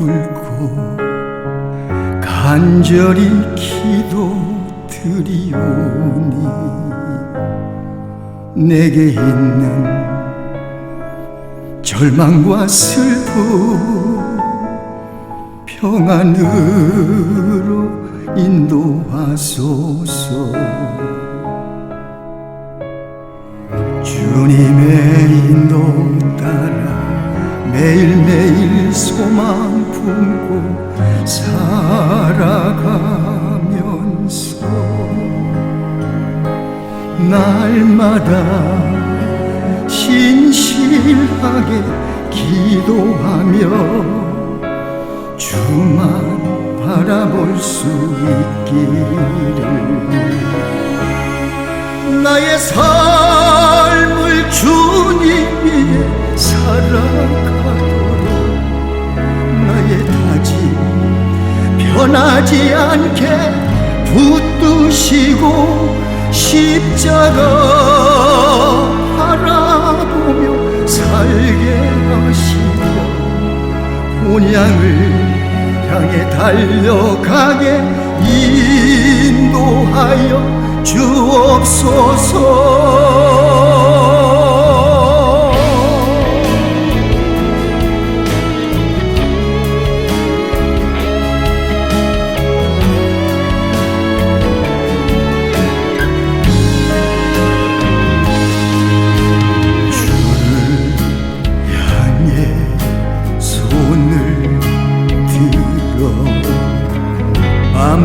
꿇고 간절히 기도 드리오니 내게 있는 절망과 슬픔 평안으로 인도하소서. 주님의 인도 따라 매일매일 소망 품고 살아가면서 날마다 신실하게 기도하며 주만 바라볼 수 있기를. 나의 삶을 주님 하지 않게 붙드시고 십자가 바라보며 살게 하시며 본향을 향해 달려가게 인도하여 주옵소서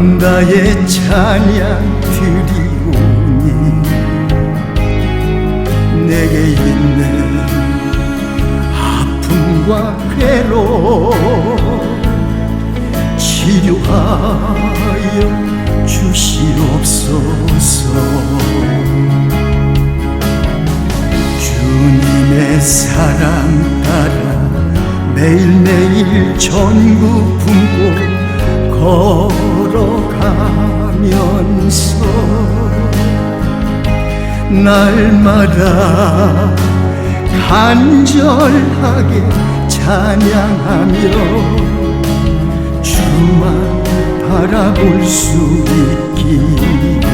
맘 다해 찬양 드리오니 내게 있는 아픔과 괴로움 치료하여 주시옵소서. 주님의 사랑 따라 매일매일 전구 품고 걸 어가면서 날마다 간절하게 찬양하며 주만 바라볼 수 있기를.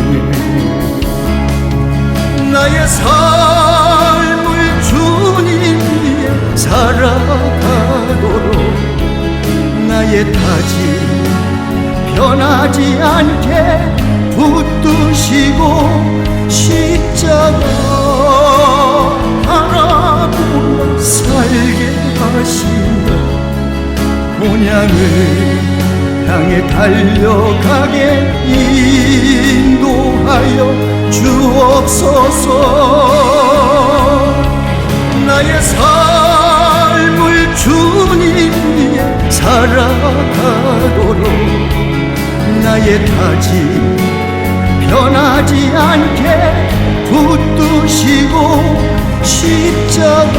나의 삶을 주님 위에 살아가도록 나의 다짐 변하지 않게 붙드시고 십자가 바라보며 살게 하시며 본향을 향해 달려가게 인도하여 주옵소서. 나의 삶 다짐 변하지 않게 붙드시고 십자가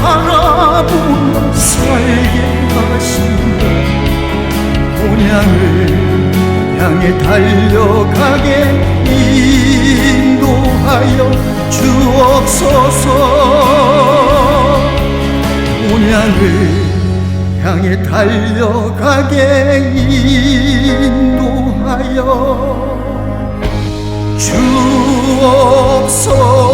바라보며 살게 하시며 본향을 향해 달려가게 인도하여 주옵소서. 본향을 향해 달려가게 인도하여. 주옵소서